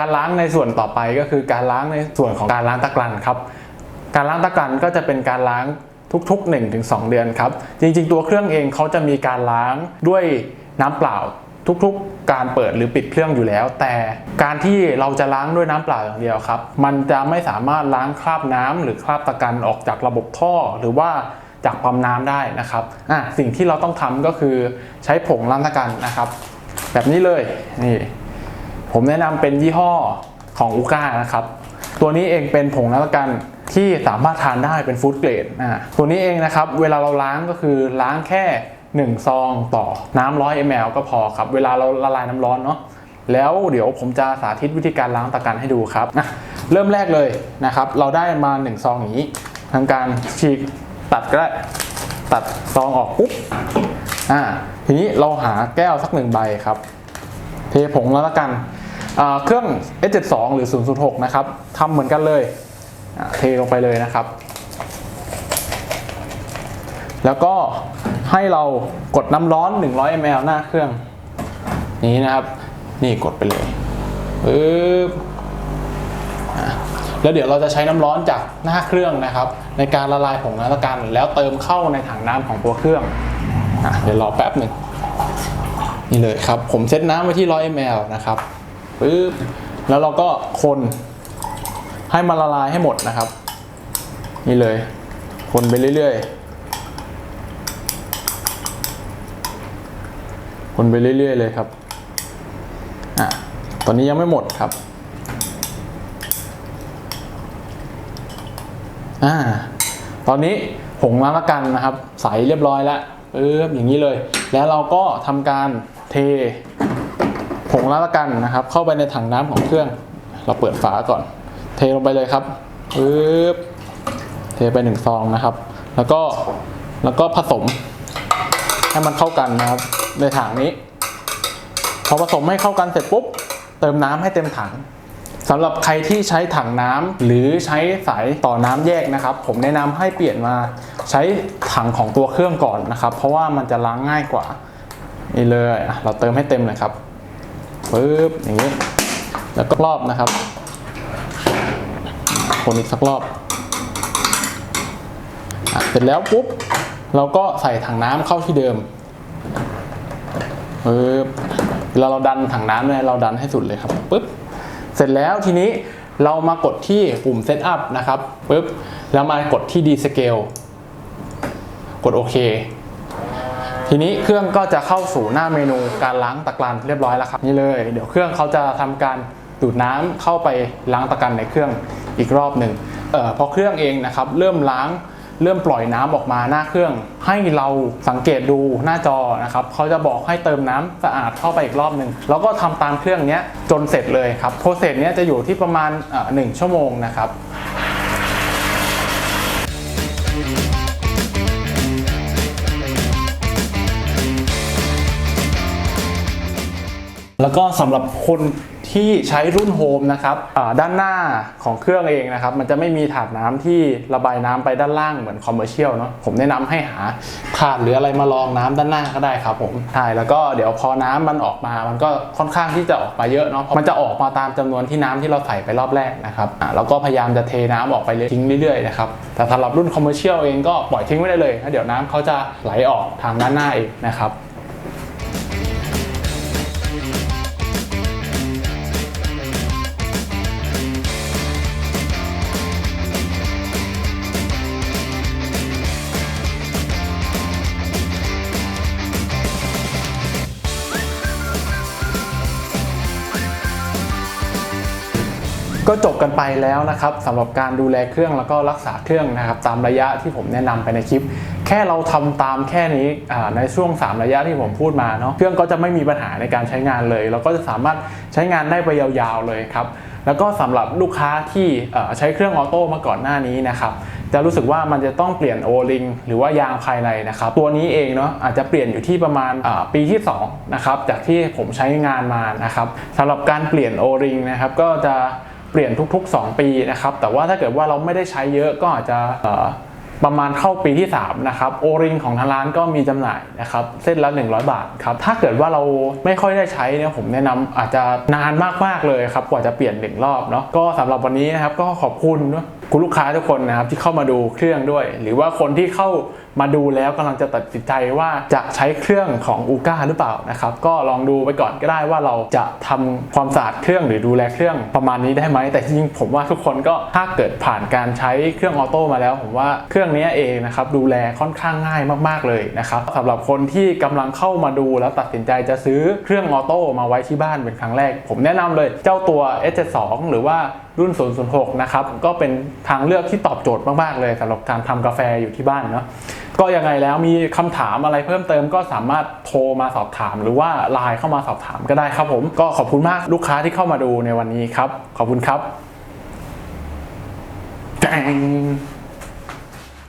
การล้างในส่วนต่อไปก็คือการล้างในส่วนของการล้างตะกรันครับ การล้างตะกรันก็จะเป็นการล้างทุก ๆ 1-2 เดือนครับ จริงๆ ตัวเครื่องเองเขาจะมีการล้างด้วยน้ำเปล่าทุกๆ การเปิดหรือปิดเครื่องอยู่แล้ว แต่การที่เราจะล้างด้วยน้ำเปล่าอย่างเดียวครับ มันจะไม่สามารถล้างคราบน้ำหรือคราบตะกันออกจากระบบท่อ หรือว่าจากปั๊มน้ำได้นะครับอะสิ่งที่เราต้องทำก็คือใช้ผงล้างตะกันนะครับ แบบนี้เลยนี่ ผมแนะนำเป็นยี่ห้อของอูก้านะครับ ตัวนี้เองเป็นผงนวัตกรรมที่สามารถทานได้เป็นฟู้ดเกรดอ่าตัวนี้เองนะครับ เวลาเราล้างก็คือล้างแค่ 1 ซองต่อน้ำร้อยมลก็พอครับ เวลาเราละลายน้ำร้อนเนาะแล้วเดี๋ยวผมจะสาธิตวิธีการล้างตะกันให้ดูครับอะเริ่มแรกเลยนะครับ เราได้มา 1 ซองอย่างนี้ทางการฉีกตัดก็ได้ตัดซองออกปุ๊บอ่าทีนี้เราหาแก้วสักหนึ่งใบครับ เทผงแล้วละกัน เครื่อง S72 หรือ 006 นะครับทำเหมือนกันเลยเทลงไปเลยนะครับ แล้วก็ให้เรากดน้ำร้อน 100 ml หน้าเครื่อง นี้นะครับ นี่กดไปเลยปึ๊บอะแล้วเดี๋ยวเราจะใช้น้ำร้อนจากหน้าเครื่องนะครับ ในการละลายผงนวัตกรรมแล้วเติมเข้าในถังน้ำของตัวเครื่องอเดี๋ยวรอแป๊บหนึ่งนี่เลยครับ ผมเซตน้ำไว้ที่ 100 ml นะครับ ปึ๊บแล้วเราก็คนให้มันละลายให้หมดนะครับ นี่เลย คนไปเรื่อยๆ คนไปเรื่อยๆเลยครับอะตอนนี้ยังไม่หมดครับอ่าตอนนี้ผงล้างละกันนะครับ ใสเรียบร้อยแล้วปึ๊บอย่างนี้เลย แล้วเราก็ทำการเท ผงล้างละกันนะครับ เข้าไปในถังน้ำของเครื่อง เราเปิดฝาก่อน เทลงไปเลยครับปึ๊บเทไปหนึ่งซองนะครับ แล้วก็แล้วก็ผสม ให้มันเข้ากันนะครับ ในถังนี้พอผสมให้เข้ากันเสร็จปุ๊บ เติมน้ำให้เต็มถังสำหรับใครที่ใช้ถังน้ำหรือใช้สายต่อน้ำแยกนะครับ ผมแนะนำให้เปลี่ยนมาใช้ถังของตัวเครื่องก่อนนะครับ เพราะว่ามันจะล้างง่ายกว่านี่เลยเราเติมให้เต็มเลยครับ ปึ๊บอย่างนี้แล้วก็รอบนะครับ คนอีกสักรอบเสร็จแล้วปุ๊บเราก็ใส่ถังน้ำเข้าที่เดิมปึ๊บเวลาเราดันถังน้ำเนี่ยเราดันให้สุดเลยครับปึ๊บเสร็จแล้วทีนี้เรามากดที่ปุ่ม Setup นะครับปึ๊บแล้วมากดที่ Descale กดโอเค ทีนี้เครื่องก็จะเข้าสู่หน้าเมนูการล้างตะกรันเรียบร้อยแล้วครับนี่เลย เดี๋ยวเครื่องเขาจะทำการดูดน้ำเข้าไปล้างตะกรันในเครื่องอีกรอบหนึ่งเอ่อพอเครื่องเองนะครับเริ่มล้างเริ่มปล่อยน้ำออกมาหน้าเครื่อง ให้เราสังเกตดูหน้าจอนะครับเขาจะบอกให้เติมน้ำสะอาดเข้าไปอีกรอบหนึ่งแล้วก็ทำตามเครื่องนี้จนเสร็จเลยครับโปรเซสเนี้ยจะอยู่ที่ประมาณหนึ่งชั่วโมงนะครับ แล้วก็สำหรับคนที่ใช้รุ่นโฮมนะครับด้านหน้าของเครื่องเองนะครับ มันจะไม่มีถาดน้ำที่ระบายน้ำไปด้านล่างเหมือนคอมเมอร์เชียลเนาะผมแนะนำให้หาถาดหรืออะไรมารองน้ำด้านหน้าก็ได้ครับผมใช่แล้วก็เดี๋ยวพอน้ำมันออกมา มันก็ค่อนข้างที่จะออกมาเยอะเนาะมันจะออกมาตามจำนวนที่น้ำที่เราใส่ไปรอบแรกนะครับแล้วก็พยายามจะเทน้ำออกไปเลยทิ้งเรื่อยๆนะครับแต่สำหรับรุ่นคอมเมอร์เชียลเองก็ปล่อยทิ้งไว้ได้เลยแล้วเดี๋ยวน้ำเขาจะไหลออกทางด้านหน้าเองนะครับ ก็จบกันไปแล้วนะครับสำหรับการดูแลเครื่องแล้วก็รักษาเครื่องนะครับตามระยะที่ผมแนะนำไปในคลิป แค่เราทำตามแค่นี้ในช่วง 3 ระยะที่ผมพูดมาเนาะเครื่องก็จะไม่มีปัญหาในการใช้งานเลย เราก็จะสามารถใช้งานได้ไปยาวๆเลยครับแล้วก็สำหรับลูกค้าที่ใช้เครื่องออโต้มาก่อนหน้านี้นะครับจะรู้สึกว่ามันจะต้องเปลี่ยนโอลิงหรือว่ายางภายในนะครับตัวนี้เองเนาะอาจจะเปลี่ยนอยู่ที่ประมาณปีที่2นะครับจากที่ผมใช้งานมานะครับสำหรับการเปลี่ยนโอลิงนะครับก็จะ เปลี่ยนทุก ๆ 2 ปีนะครับ แต่ว่าถ้าเกิดว่าเราไม่ได้ใช้เยอะก็อาจจะประมาณเข้าปีที่ 3 นะครับโอริงของทางร้านก็มีจำหน่ายนะครับเส้นละ 100 บาทครับถ้าเกิดว่าเราไม่ค่อยได้ใช้เนี่ยผมแนะนำอาจจะนานมากๆเลยครับกว่าจะเปลี่ยนหนึ่งรอบเนาะก็สำหรับวันนี้นะครับก็ขอบคุณนะ คุณลูกค้าทุกคนนะครับที่เข้ามาดูเครื่องด้วย หรือว่าคนที่เข้ามาดูแล้วกำลังจะตัดสินใจว่าจะใช้เครื่องของอูก้าหรือเปล่านะครับก็ลองดูไปก่อนก็ได้ว่าเราจะทำความสะอาดเครื่องหรือดูแลเครื่องประมาณนี้ได้ไหมแต่จริงๆผมว่าทุกคนก็ถ้าเกิดผ่านการใช้เครื่องออโต้มาแล้ว ผมว่าเครื่องนี้เองนะครับดูแลค่อนข้างง่ายมากๆเลยนะครับสำหรับคนที่กำลังเข้ามาดูแล้วตัดสินใจจะซื้อเครื่องออโต้มาไว้ที่บ้านเป็นครั้งแรก ผมแนะนำเลยเจ้าตัว S72 หรือว่ารุ่น 006 นะครับก็เป็นทางเลือกที่ตอบโจทย์มากๆเลยสำหรับการทำกาแฟอยู่ที่บ้านเนาะก็ยังไงแล้วมีคำถามอะไรเพิ่มเติมก็สามารถโทรมาสอบถาม หรือว่าไลน์เข้ามาสอบถามก็ได้ครับผม ก็ขอบคุณมากลูกค้าที่เข้ามาดูในวันนี้ครับ ขอบคุณครับแจง